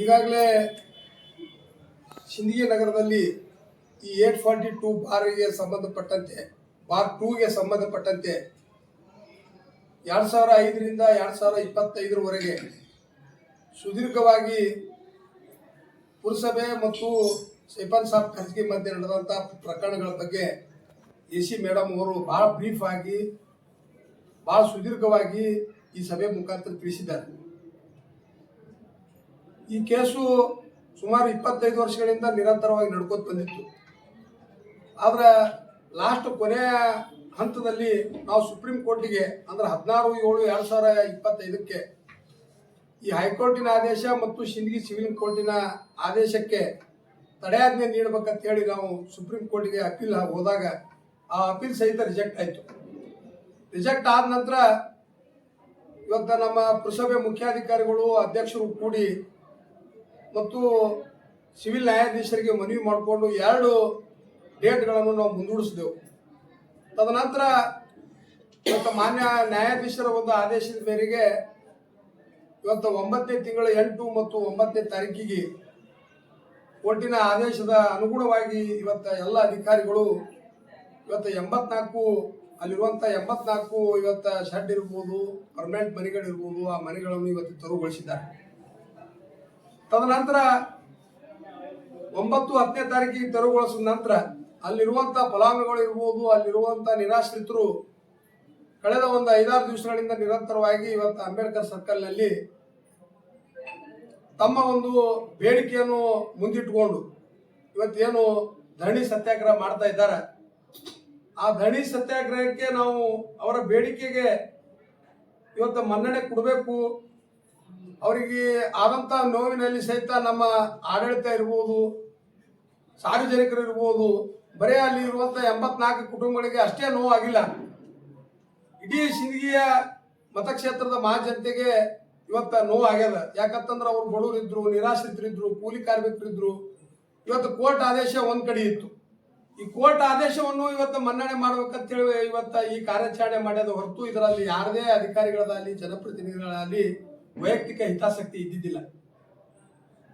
ಈಗಾಗಲೇ ಸಿಂದಗಿ ನಗರದಲ್ಲಿ ಈ ಏಟ್ ಫಾರ್ಟಿ ಟೂ ಬಾರ್ಗೆ ಸಂಬಂಧಪಟ್ಟಂತೆ, ಬಾರ್ ಟೂಗೆ ಸಂಬಂಧಪಟ್ಟಂತೆ ಎರಡು ಸಾವಿರ ಐದರಿಂದ ಎರಡು ಸಾವಿರ ಇಪ್ಪತ್ತೈದರವರೆಗೆ ಸುದೀರ್ಘವಾಗಿ ಪುರಸಭೆ ಮತ್ತು ಸೈಫನ್ ಸಾಬ್ ಖರ್ಗೆ ಮಧ್ಯೆ ನಡೆದಂಥ ಪ್ರಕರಣಗಳ ಬಗ್ಗೆ ಎ ಸಿ ಮೇಡಮ್ ಅವರು ಭಾಳ ಬ್ರೀಫ್ ಆಗಿ ಭಾಳ ಸುದೀರ್ಘವಾಗಿ ಈ ಸಭೆ ಮುಖಾಂತರ ತಿಳಿಸಿದ್ದಾರೆ. ಈ ಕೇಸು ಸುಮಾರು ಇಪ್ಪತ್ತೈದು ವರ್ಷಗಳಿಂದ ನಿರಂತರವಾಗಿ ನಡ್ಕೋತ ಬಂದಿತ್ತು. ಆದ್ರೆ ಲಾಸ್ಟ್ ಕೊನೆಯ ಹಂತದಲ್ಲಿ ನಾವು ಸುಪ್ರೀಂ ಕೋರ್ಟಿಗೆ ಅಂದ್ರೆ ಹದಿನಾರು, ಏಳು, ಎರಡು ಸಾವಿರ ಇಪ್ಪತ್ತೈದಕ್ಕೆ ಈ ಹೈಕೋರ್ಟಿನ ಆದೇಶ ಮತ್ತು ಶಿಂದಗಿ ಸಿವಿಲ್ ಕೋರ್ಟಿನ ಆದೇಶಕ್ಕೆ ತಡೆಯಾಜ್ಞೆ ನೀಡಬೇಕಂತ ಹೇಳಿ ನಾವು ಸುಪ್ರೀಂ ಕೋರ್ಟಿಗೆ ಅಪೀಲ್ ಹೋದಾಗ ಆ ಅಪೀಲ್ ಸಹಿತ ರಿಜೆಕ್ಟ್ ಆಯಿತು. ರಿಜೆಕ್ಟ್ ಆದ ನಂತರ ಇವತ್ತು ನಮ್ಮ ಪುರಸಭೆ ಮುಖ್ಯಾಧಿಕಾರಿಗಳು, ಅಧ್ಯಕ್ಷರು ಕೂಡಿ ಮತ್ತು ಸಿವಿಲ್ ನ್ಯಾಯಾಧೀಶರಿಗೆ ಮನವಿ ಮಾಡಿಕೊಂಡು ಎರಡು ಡೇಟ್ಗಳನ್ನು ನಾವು ಮುಂದೂಡಿಸಿದೆವು. ತದನಂತರ ಇವತ್ತು ಮಾನ್ಯ ನ್ಯಾಯಾಧೀಶರ ಒಂದು ಆದೇಶದ ಮೇರೆಗೆ ಇವತ್ತು ಒಂಬತ್ತನೇ ತಿಂಗಳ ಎಂಟು ಮತ್ತು ಒಂಬತ್ತನೇ ತಾರೀಕಿಗೆ ಕೋರ್ಟಿನ ಆದೇಶದ ಅನುಗುಣವಾಗಿ ಇವತ್ತು ಎಲ್ಲ ಅಧಿಕಾರಿಗಳು ಇವತ್ತು ಎಂಬತ್ನಾಲ್ಕು, ಅಲ್ಲಿರುವಂಥ ಎಂಬತ್ನಾಲ್ಕು ಇವತ್ತು ಶೆಡ್ ಇರ್ಬೋದು, ಪರ್ಮನೆಂಟ್ ಮನೆಗಳಿರ್ಬೋದು, ಆ ಮನೆಗಳನ್ನು ಇವತ್ತು ತೆರವುಗೊಳಿಸಿದ್ದಾರೆ. ತದನಂತರ ಒಂಬತ್ತು ಹತ್ತನೇ ತಾರೀಕಿಗೆ ತೆರವುಗೊಳಿಸಿದ ನಂತರ ಅಲ್ಲಿರುವಂಥ ಫಲಾನುಭವಿಗಳು ಇರ್ಬೋದು ಅಲ್ಲಿರುವಂಥ ನಿರಾಶ್ರಿತರು ಕಳೆದ ಒಂದು ಐದಾರು ದಿವಸಗಳಿಂದ ನಿರಂತರವಾಗಿ ಇವತ್ತು ಅಂಬೇಡ್ಕರ್ ಸರ್ಕಲ್ನಲ್ಲಿ ತಮ್ಮ ಒಂದು ಬೇಡಿಕೆಯನ್ನು ಮುಂದಿಟ್ಟುಕೊಂಡು ಇವತ್ತೇನು ಧರಣಿ ಸತ್ಯಾಗ್ರಹ ಮಾಡ್ತಾ ಇದ್ದಾರೆ. ಆ ಧರಣಿ ಸತ್ಯಾಗ್ರಹಕ್ಕೆ ನಾವು ಅವರ ಬೇಡಿಕೆಗೆ ಇವತ್ತು ಮನ್ನಣೆ ಕೊಡಬೇಕು ಅವರಿಗೆ ಆದಂಥ ನೋವಿನಲ್ಲಿ ಸಹಿತ ನಮ್ಮ ಆಡಳಿತ ಇರ್ಬೋದು, ಸಾರ್ವಜನಿಕರು ಇರ್ಬೋದು, ಬರೀ ಅಲ್ಲಿ ಇರುವಂಥ ಎಂಬತ್ನಾಲ್ಕು ಕುಟುಂಬಗಳಿಗೆ ಅಷ್ಟೇ ನೋವಾಗಿಲ್ಲ. ಇಡೀ ಸಿಂದಗಿಯ ಮತಕ್ಷೇತ್ರದ ಮಹಾಜನತೆಗೆ ಇವತ್ತು ನೋವು ಆಗ್ಯದ ಯಾಕಂತಂದ್ರೆ ಅವ್ರು ಬಡವರಿದ್ರು, ನಿರಾಶ್ರಿತರಿದ್ರು, ಕೂಲಿ ಕಾರ್ಮಿಕರಿದ್ರು. ಇವತ್ತು ಕೋರ್ಟ್ ಆದೇಶ ಒಂದ್ ಕಡೆ ಇತ್ತು. ಈ ಕೋರ್ಟ್ ಆದೇಶವನ್ನು ಇವತ್ತು ಮನ್ನಣೆ ಮಾಡ್ಬೇಕಂತೇಳಿ ಇವತ್ತು ಈ ಕಾರ್ಯಾಚರಣೆ ಮಾಡ್ಯದ ಹೊರತು ಇದರಲ್ಲಿ ಯಾರದೇ ಅಧಿಕಾರಿಗಳದಾಗಲಿ ಜನಪ್ರತಿನಿಧಿಗಳಾಗಲಿ ವೈಯಕ್ತಿಕ ಹಿತಾಸಕ್ತಿ ಇದ್ದಿದ್ದಿಲ್ಲ.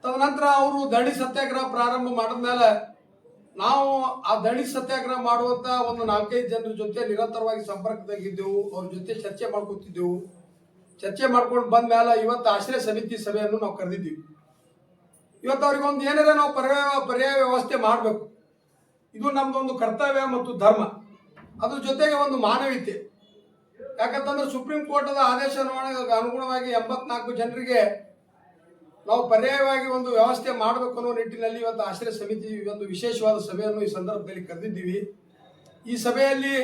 ತದನಂತರ ಅವರು ದಣಿ ಸತ್ಯಾಗ್ರಹ ಪ್ರಾರಂಭ ಮಾಡಿದ್ಮೇಲೆ ನಾವು ಆ ದಳಿ ಸತ್ಯಾಗ್ರಹ ಮಾಡುವಂತ ಒಂದು ನಾಲ್ಕೈದು ಜನರ ಜೊತೆ ನಿರಂತರವಾಗಿ ಸಂಪರ್ಕದಾಗಿದ್ದೆವು. ಅವ್ರ ಜೊತೆ ಚರ್ಚೆ ಮಾಡ್ಕೊತಿದ್ದೆವು. ಚರ್ಚೆ ಮಾಡ್ಕೊಂಡು ಬಂದ ಮೇಲೆ ಇವತ್ತು ಆಶ್ರಯ ಸಮಿತಿ ಸಭೆಯನ್ನು ನಾವು ಕರೆದಿದ್ದೀವಿ. ಇವತ್ತು ಅವ್ರಿಗೆ ಒಂದು ಏನಾರ ನಾವು ಪರ್ಯಾಯ ಪರ್ಯಾಯ ವ್ಯವಸ್ಥೆ ಮಾಡಬೇಕು. ಇದು ನಮ್ದೊಂದು ಕರ್ತವ್ಯ ಮತ್ತು ಧರ್ಮ. ಅದ್ರ ಜೊತೆಗೆ ಒಂದು ಮಾನವೀಯತೆ. ಯಾಕಂತಂದ್ರೆ ಸುಪ್ರೀಂ ಕೋರ್ಟದ ಆದೇಶ ಅನುಗುಣವಾಗಿ ಎಂಬತ್ನಾಲ್ಕು ಜನರಿಗೆ ನಾವು ಪರ್ಯಾಯವಾಗಿ ಒಂದು ವ್ಯವಸ್ಥೆ ಮಾಡಬೇಕು ಅನ್ನೋ ನಿಟ್ಟಿನಲ್ಲಿ ಇವತ್ತು ಆಶ್ರಯ ಸಮಿತಿ ಒಂದು ವಿಶೇಷವಾದ ಸಭೆಯನ್ನು ಈ ಸಂದರ್ಭದಲ್ಲಿ ಕರೆದಿದ್ದೀವಿ. ಈ ಸಭೆಯಲ್ಲಿ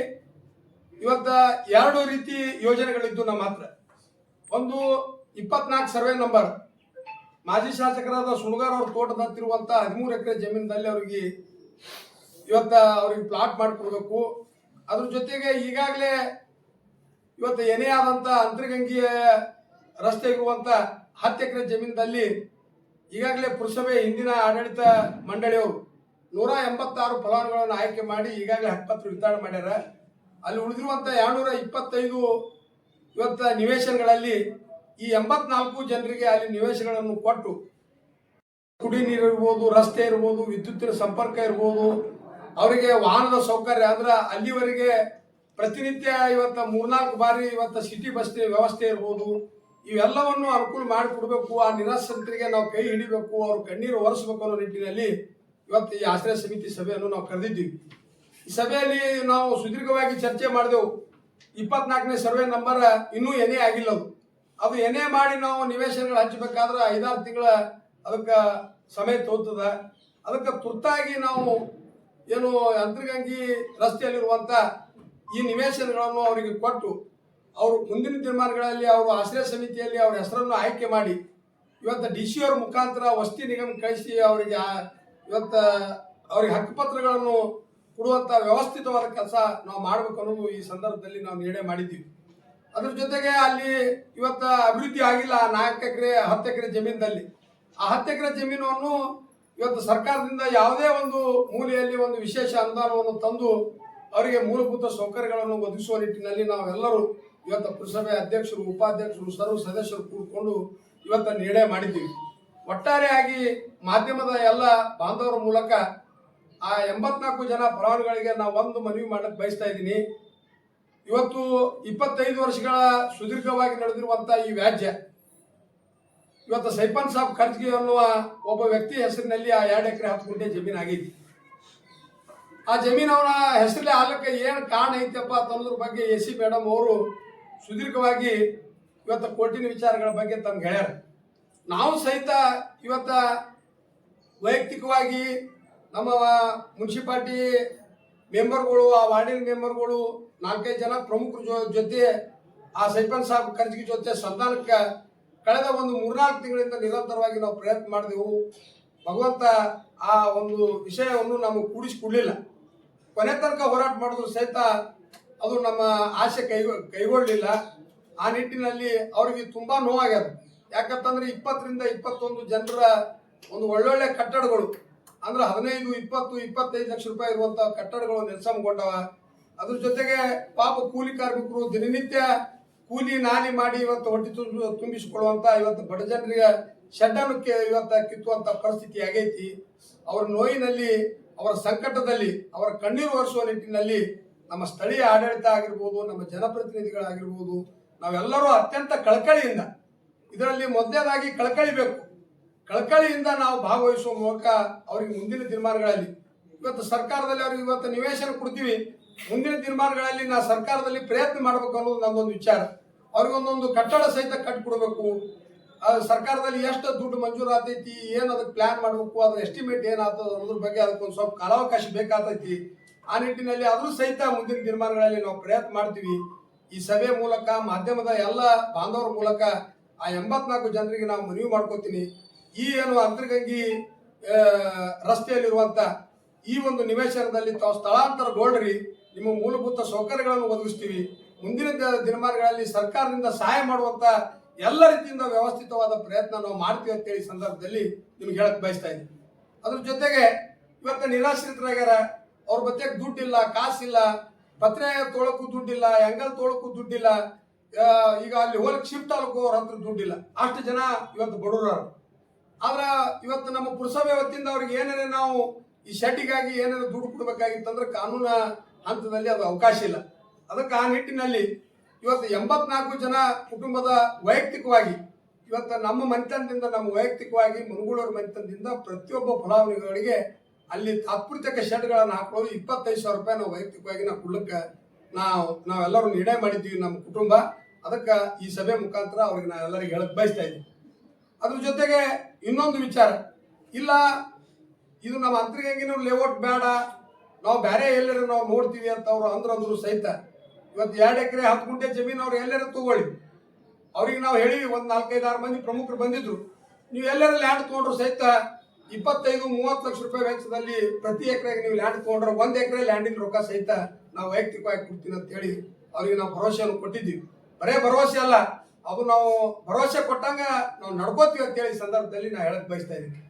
ಇವತ್ತು ಎರಡು ರೀತಿ ಯೋಜನೆಗಳಿದ್ದು ನಮ್ಮ ಹತ್ರ. ಒಂದು ಇಪ್ಪತ್ನಾಲ್ಕು ಸರ್ವೆ ನಂಬರ್. ಮಾಜಿ ಶಾಸಕರಾದ ಸುಣಗಾರ್ ಅವ್ರ ತೋಟದ ಹತ್ತಿರುವಂಥ ಹದಿಮೂರು ಎಕರೆ ಜಮೀನಿನಲ್ಲಿ ಅವರಿಗೆ ಇವತ್ತು ಅವ್ರಿಗೆ ಪ್ಲಾಟ್ ಮಾಡಿಕೊಡ್ಬೇಕು. ಅದ್ರ ಜೊತೆಗೆ ಈಗಾಗಲೇ ಇವತ್ತು ಏನೇ ಆದಂತ ಅಂತರ್ಗಂಗೆಯ ರಸ್ತೆ ಇರುವಂತ ಹತ್ತು ಎಕರೆ ಜಮೀನದಲ್ಲಿ ಈಗಾಗಲೇ ಪುರಸಭೆ ಹಿಂದಿನ ಆಡಳಿತ ಮಂಡಳಿಯವರು ನೂರ ಎಂಬತ್ತಾರು ಫಲಾನುಗಳನ್ನು ಆಯ್ಕೆ ಮಾಡಿ ಈಗಾಗಲೇ ಹತ್ತತ್ತು ವಿತರಣೆ ಮಾಡ್ಯಾರ. ಅಲ್ಲಿ ಉಳಿದಿರುವಂತ ಎರಡ್ನೂರ ಇಪ್ಪತ್ತೈದು ಇವತ್ತ ನಿವೇಶನಗಳಲ್ಲಿ ಈ ಎಂಬತ್ನಾಲ್ಕು ಜನರಿಗೆ ಅಲ್ಲಿ ನಿವೇಶನಗಳನ್ನು ಕೊಟ್ಟು ಕುಡಿ ನೀರು ಇರ್ಬೋದು, ರಸ್ತೆ ಇರ್ಬೋದು, ವಿದ್ಯುತ್ತಿನ ಸಂಪರ್ಕ ಇರ್ಬೋದು, ಅವರಿಗೆ ವಾಹನದ ಸೌಕರ್ಯ ಅಂದ್ರೆ ಅಲ್ಲಿವರೆಗೆ ಪ್ರತಿನಿತ್ಯ ಇವತ್ತ ಮೂರ್ನಾಲ್ಕು ಬಾರಿ ಇವತ್ತು ಸಿಟಿ ಬಸ್ ವ್ಯವಸ್ಥೆ ಇರ್ಬೋದು. ಇವೆಲ್ಲವನ್ನು ಅನುಕೂಲ ಮಾಡಿಕೊಡ್ಬೇಕು. ಆ ನಿರಾಶ್ರಿತರಿಗೆ ನಾವು ಕೈ ಹಿಡಿಬೇಕು, ಅವ್ರ ಕಣ್ಣೀರು ಒರೆಸ್ಬೇಕು ಅನ್ನೋ ನಿಟ್ಟಿನಲ್ಲಿ ಇವತ್ತು ಈ ಆಶ್ರಯ ಸಮಿತಿ ಸಭೆಯನ್ನು ನಾವು ಕರೆದಿದ್ದೀವಿ. ಈ ಸಭೆಯಲ್ಲಿ ನಾವು ಸುದೀರ್ಘವಾಗಿ ಚರ್ಚೆ ಮಾಡಿದೆವು. ಇಪ್ಪತ್ನಾಲ್ಕನೇ ಸರ್ವೆ ನಂಬರ್ ಇನ್ನೂ ಎನೆ ಆಗಿಲ್ಲ ಅದು. ಅದು ಎನೇ ಮಾಡಿ ನಾವು ನಿವೇಶನಗಳು ಹಚ್ಚಬೇಕಾದ್ರೆ ಐದಾರು ತಿಂಗಳ ಅದಕ್ಕೆ ಸಮಯ ತೋತದ. ಅದಕ್ಕೆ ತುರ್ತಾಗಿ ನಾವು ಏನು ಅಂತರ್ಗಂಗಿ ರಸ್ತೆಯಲ್ಲಿರುವಂತ ಈ ನಿವೇಶನಗಳನ್ನು ಅವರಿಗೆ ಕೊಟ್ಟು ಅವರು ಮುಂದಿನ ತೀರ್ಮಾನಗಳಲ್ಲಿ ಅವರು ಆಶ್ರಯ ಸಮಿತಿಯಲ್ಲಿ ಅವರ ಹೆಸರನ್ನು ಆಯ್ಕೆ ಮಾಡಿ ಇವತ್ತು ಡಿ ಸಿ ಅವ್ರ ಮುಖಾಂತರ ವಸತಿ ನಿಗಮ ಕಳಿಸಿ ಅವರಿಗೆ ಇವತ್ತು ಅವರಿಗೆ ಹಕ್ಕುಪತ್ರಗಳನ್ನು ಕೊಡುವಂಥ ವ್ಯವಸ್ಥಿತವಾದ ಕೆಲಸ ನಾವು ಮಾಡಬೇಕು ಅನ್ನೋದು ಈ ಸಂದರ್ಭದಲ್ಲಿ ನಾವು ನಿರ್ಣಯ ಮಾಡಿದ್ದೀವಿ. ಅದ್ರ ಜೊತೆಗೆ ಅಲ್ಲಿ ಇವತ್ತು ಅಭಿವೃದ್ಧಿ ಆಗಿಲ್ಲ, ನಾಲ್ಕು ಎಕರೆ, ಹತ್ತು ಎಕರೆ ಜಮೀನಿನಲ್ಲಿ ಆ ಹತ್ತು ಎಕರೆ ಜಮೀನನ್ನು ಇವತ್ತು ಸರ್ಕಾರದಿಂದ ಯಾವುದೇ ಒಂದು ಮೂಲೆಯಲ್ಲಿ ಒಂದು ವಿಶೇಷ ಅನುದಾನವನ್ನು ತಂದು ಅವರಿಗೆ ಮೂಲಭೂತ ಸೌಕರ್ಯಗಳನ್ನು ಒದಗಿಸುವ ನಿಟ್ಟಿನಲ್ಲಿ ನಾವೆಲ್ಲರೂ ಇವತ್ತು ಪುರಸಭೆ ಅಧ್ಯಕ್ಷರು, ಉಪಾಧ್ಯಕ್ಷರು, ಸರ್ವ ಸದಸ್ಯರು ಕೂಡಿಕೊಂಡು ಇವತ್ತು ನಿರ್ಣಯ ಮಾಡಿದ್ದೀವಿ. ಒಟ್ಟಾರೆಯಾಗಿ ಮಾಧ್ಯಮದ ಎಲ್ಲ ಬಾಂಧವರ ಮೂಲಕ ಆ ಎಂಬತ್ನಾಲ್ಕು ಜನ ಫಲಾನುಭವಿಗಳಿಗೆ ನಾವು ಒಂದು ಮನವಿ ಮಾಡಕ್ಕೆ ಬಯಸ್ತಾ ಇದ್ದೀನಿ. ಇವತ್ತು ಇಪ್ಪತ್ತೈದು ವರ್ಷಗಳ ಸುದೀರ್ಘವಾಗಿ ನಡೆದಿರುವಂತ ಈ ವ್ಯಾಜ್ಯ, ಇವತ್ತು ಸೈಪನ್ ಸಾಬ್ ಖರ್ಜ್ಗೆ ಅನ್ನುವ ಒಬ್ಬ ವ್ಯಕ್ತಿ ಹೆಸರಿನಲ್ಲಿ ಆ ಎರಡು ಎಕರೆ ಹತ್ತು ಗುಂಟೆ ಜಮೀನು ಆಗೈತಿ ಆ ಜಮೀನು ಅವನ ಹೆಸರಲ್ಲಿ ಆಗ್ಲಿಕ್ಕೆ ಏನು ಕಾರಣ ಐತಪ್ಪ ತಮ್ಮದ್ರ ಬಗ್ಗೆ ಎ ಸಿ ಮೇಡಮ್ ಅವರು ಸುದೀರ್ಘವಾಗಿ ಇವತ್ತು ಕೋರ್ಟಿನ ವಿಚಾರಗಳ ಬಗ್ಗೆ ತಮ್ಗೆ ಹೇಳ್ಯಾರ. ನಾವು ಸಹಿತ ಇವತ್ತ ವೈಯಕ್ತಿಕವಾಗಿ ನಮ್ಮ ಮುನ್ಸಿಪಾಲ್ಟಿ ಮೆಂಬರ್ಗಳು, ಆ ವಾರ್ಡಿನ ಮೆಂಬರ್ಗಳು ನಾಲ್ಕೈದು ಜನ ಪ್ರಮುಖರ ಜೊತೆ ಆ ಸೈಪನ್ ಸಾಬ್ ಖರ್ಜಿಗೆ ಜೊತೆ ಸಂಧಾನಕ್ಕೆ ಕಳೆದ ಒಂದು ಮೂರ್ನಾಲ್ಕು ತಿಂಗಳಿಂದ ನಿರಂತರವಾಗಿ ನಾವು ಪ್ರಯತ್ನ ಮಾಡಿದೆವು. ಭಗವಂತ ಆ ಒಂದು ವಿಷಯವನ್ನು ನಮಗೆ ಕೂಡಿಸಿಕೊಡ್ಲಿಲ್ಲ. ಕೊನೆ ತನಕ ಹೋರಾಟ ಮಾಡಿದ್ರು ಸಹಿತ ಅದು ನಮ್ಮ ಆಸೆ ಕೈ, ಕೈಗೊಳ್ಳಲಿಲ್ಲ. ಆ ನಿಟ್ಟಿನಲ್ಲಿ ಅವ್ರಿಗೆ ತುಂಬಾ ನೋವಾಗ್ಯದ. ಯಾಕಂತಂದ್ರೆ ಇಪ್ಪತ್ತರಿಂದ ಇಪ್ಪತ್ತೊಂದು ಜನರ ಒಂದು ಒಳ್ಳೊಳ್ಳೆ ಕಟ್ಟಡಗಳು, ಅಂದ್ರೆ ಹದಿನೈದು, ಇಪ್ಪತ್ತು, ಇಪ್ಪತ್ತೈದು ಲಕ್ಷ ರೂಪಾಯಿ ಇರುವಂತ ಕಟ್ಟಡಗಳು ನಿರ್ಸಮಗೊಂಡವ ಅದ್ರ ಜೊತೆಗೆ ಪಾಪ ಕೂಲಿ ಕಾರ್ಮಿಕರು ದಿನನಿತ್ಯ ಕೂಲಿ ನಾಲಿ ಮಾಡಿ ಇವತ್ತು ಹೊಟ್ಟೆ ತುಂಬ ತುಂಬಿಸಿಕೊಳ್ಳುವಂತ ಇವತ್ತು ಬಡ ಜನರಿಗೆ ಶೆಡ್ಡನ್ನು ಇವತ್ತು ಕಿತ್ತುವಂತ ಪರಿಸ್ಥಿತಿ ಆಗೈತಿ. ಅವ್ರ ನೋವಿನಲ್ಲಿ ಅವರ ಸಂಕಟದಲ್ಲಿ, ಅವರ ಕಣ್ಣೀರು ಒರೆಸುವ ನಿಟ್ಟಿನಲ್ಲಿ ನಮ್ಮ ಸ್ಥಳೀಯ ಆಡಳಿತ ಆಗಿರ್ಬೋದು, ನಮ್ಮ ಜನಪ್ರತಿನಿಧಿಗಳಾಗಿರ್ಬೋದು, ನಾವೆಲ್ಲರೂ ಅತ್ಯಂತ ಕಳಕಳಿಯಿಂದ, ಇದರಲ್ಲಿ ಮೊದಲನೇದಾಗಿ ಕಳಕಳಿಬೇಕು ಕಳಕಳಿಯಿಂದ ನಾವು ಭಾಗವಹಿಸುವ ಮೂಲಕ ಅವರಿಗೆ ಮುಂದಿನ ತೀರ್ಮಾನಗಳಲ್ಲಿ ಇವತ್ತು ಸರ್ಕಾರದಲ್ಲಿ ಅವ್ರಿಗೆ ಇವತ್ತು ನಿವೇಶನ ಕೊಡ್ತೀವಿ. ಮುಂದಿನ ತೀರ್ಮಾನಗಳಲ್ಲಿ ನಾ ಸರ್ಕಾರದಲ್ಲಿ ಪ್ರಯತ್ನ ಮಾಡಬೇಕು ಅನ್ನೋದು ನಮ್ಮೊಂದು ವಿಚಾರ. ಅವ್ರಿಗೊಂದೊಂದು ಕಟ್ಟಡ ಸಹಿತ ಕಟ್ಟಿಕೊಡ್ಬೇಕು ಸರ್ಕಾರದಲ್ಲಿ ಎಷ್ಟು ದುಡ್ಡು ಮಂಜೂರಾತೈತಿ, ಏನು ಅದಕ್ಕೆ ಪ್ಲಾನ್ ಮಾಡಬೇಕು, ಅದ್ರ ಎಸ್ಟಿಮೇಟ್ ಏನಾಗ್ತದ ಅನ್ನೋದ್ರ ಬಗ್ಗೆ ಅದಕ್ಕೊಂದು ಸ್ವಲ್ಪ ಕಾಲಾವಕಾಶ ಬೇಕಾಗ್ತೈತಿ ಆ ನಿಟ್ಟಿನಲ್ಲಿ ಆದರೂ ಸಹಿತ ಮುಂದಿನ ದಿನಮಾನಗಳಲ್ಲಿ ನಾವು ಪ್ರಯತ್ನ ಮಾಡ್ತೀವಿ. ಈ ಸಭೆ ಮೂಲಕ, ಮಾಧ್ಯಮದ ಎಲ್ಲ ಬಾಂಧವರ ಮೂಲಕ ಆ ಎಂಬತ್ನಾಲ್ಕು ಜನರಿಗೆ ನಾವು ಮನವಿ ಮಾಡ್ಕೋತೀನಿ. ಈ ಏನು ಅಂತರ್ಗಂಗಿ ರಸ್ತೆಯಲ್ಲಿರುವಂಥ ಈ ಒಂದು ನಿವೇಶನದಲ್ಲಿ ತಾವು ಸ್ಥಳಾಂತರಗೊಳ್ಳ್ರಿ ನಿಮ್ಮ ಮೂಲಭೂತ ಸೌಕರ್ಯಗಳನ್ನು ಒದಗಿಸ್ತೀವಿ. ಮುಂದಿನ ದಿನಮಾನಗಳಲ್ಲಿ ಸರ್ಕಾರದಿಂದ ಸಹಾಯ ಮಾಡುವಂತ ಎಲ್ಲ ರೀತಿಯಿಂದ ವ್ಯವಸ್ಥಿತವಾದ ಪ್ರಯತ್ನ ನಾವು ಮಾಡ್ತೀವಿ ಅಂತೇಳಿ ಸಂದರ್ಭದಲ್ಲಿ ನಿಮ್ಗೆ ಹೇಳಕ್ ಬಯಸ್ತಾ ಇದ್ದೀನಿ. ಅದ್ರ ಜೊತೆಗೆ ಇವತ್ತು ನಿರಾಶ್ರಿತರಾಗ್ಯಾರ, ಅವ್ರ ಬತ್ತೆ ದುಡ್ಡಿಲ್ಲ, ಕಾಸಿಲ್ಲ, ಪತ್ರೆ ತೊಳಕು ದುಡ್ಡಿಲ್ಲ ಎಂಗಲ್ ತೊಳಕು ದುಡ್ಡಿಲ್ಲ ಈಗ ಅಲ್ಲಿ ಹೋಲಕ್ ಶಿಫ್ಟ್ ಆಗಬೇಕು ಅವ್ರ ಹತ್ರ ದುಡ್ಡಿಲ್ಲ. ಅಷ್ಟು ಜನ ಇವತ್ತು ಬಡವರು ಆದ್ರೆ ಇವತ್ತು ನಮ್ಮ ಪುರಸಭೆ ವತಿಯಿಂದ ಅವ್ರಿಗೆ ಏನೇನೇ ನಾವು ಈ ಶೆಡ್ಡಿಗಾಗಿ ಏನೇನೋ ದುಡ್ಡು ಕೊಡ್ಬೇಕಾಗಿತ್ತಂದ್ರೆ ಕಾನೂನ ಹಂತದಲ್ಲಿ ಅದು ಅವಕಾಶ ಇಲ್ಲ. ಅದಕ್ಕೆ ಆ ನಿಟ್ಟಿನಲ್ಲಿ ಇವತ್ತು ಎಂಬತ್ನಾಲ್ಕು ಜನ ಕುಟುಂಬದ ವೈಯಕ್ತಿಕವಾಗಿ, ಇವತ್ತು ನಮ್ಮ ಮನೆತನದಿಂದ, ನಮ್ಮ ವೈಯಕ್ತಿಕವಾಗಿ ಮುನಗೂಳೂರು ಮನೆತನದಿಂದ ಪ್ರತಿಯೊಬ್ಬ ಫಲಾನುಭವಿಗಳಿಗೆ ಅಲ್ಲಿ ತಾತ್ಪೂರ್ತಿಕ ಶೆಡ್ಗಳನ್ನು ಹಾಕೊಳ್ಳೋದು ಇಪ್ಪತ್ತೈದು ಸಾವಿರ ರೂಪಾಯಿ ನಾವು ವೈಯಕ್ತಿಕವಾಗಿ ನಾವು ಕೊಡ್ಲಿಕ್ಕೆ ನಾವು ನಾವೆಲ್ಲರೂ ನಿರ್ಣಯ ಮಾಡಿದ್ದೀವಿ ನಮ್ಮ ಕುಟುಂಬ. ಅದಕ್ಕೆ ಈ ಸಭೆ ಮುಖಾಂತರ ಅವ್ರಿಗೆ ನಾವು ಎಲ್ಲರಿಗೆ ಹೇಳಕ್ ಬಯಸ್ತಾ ಇದ್ದೀವಿ. ಅದ್ರ ಜೊತೆಗೆ ಇನ್ನೊಂದು ವಿಚಾರ, ಇಲ್ಲ ಇದು ನಮ್ಮ ಅಂತರ್ಗಂಗಿನ ಲೇಔಟ್ ಬೇಡ, ನಾವು ಬೇರೆ ಎಲ್ಲರೂ ನಾವು ನೋಡ್ತೀವಿ ಅಂತ ಅವರು ಅಂದ್ರು ಅಂದ್ರು ಸಹಿತ ಇವತ್ತು ಎರಡು ಎಕರೆ ಹತ್ತು ಗುಂಟೆ ಜಮೀನು ಅವ್ರು ಎಲ್ಲರ ತಗೊಳ್ಳಿ. ಅವ್ರಿಗೆ ನಾವು ಹೇಳಿವಿ, ಒಂದು ನಾಲ್ಕೈದು ಆರು ಮಂದಿ ಪ್ರಮುಖರು ಬಂದಿದ್ರು. ನೀವು ಎಲ್ಲರ ಲ್ಯಾಂಡ್ ತೊಗೊಂಡ್ರು ಸಹಿತ ಇಪ್ಪತ್ತೈದು, ಮೂವತ್ತು ಲಕ್ಷ ರೂಪಾಯಿ ವೆಚ್ಚದಲ್ಲಿ ಪ್ರತಿ ಎಕರೆಗೆ ನೀವು ಲ್ಯಾಂಡ್ ತೊಗೊಂಡ್ರೆ ಒಂದು ಎಕರೆ ಲ್ಯಾಂಡಿನ ರೊಕ್ಕ ಸಹಿತ ನಾವು ವೈಯಕ್ತಿಕವಾಗಿ ಕೊಡ್ತೀನಿ ಅಂತ ಹೇಳಿ ಅವ್ರಿಗೆ ನಾವು ಭರವಸೆಯನ್ನು ಕೊಟ್ಟಿದ್ದೀವಿ. ಬರೇ ಭರವಸೆ ಅಲ್ಲ, ಅದು ನಾವು ಭರವಸೆ ಕೊಟ್ಟಂಗ ನಾವು ನಡ್ಕೋತೀವಿ ಅಂತ ಹೇಳಿ ಸಂದರ್ಭದಲ್ಲಿ ನಾನು ಹೇಳಕ್ ಬಯಸ್ತಾ ಇದ್ದೀನಿ.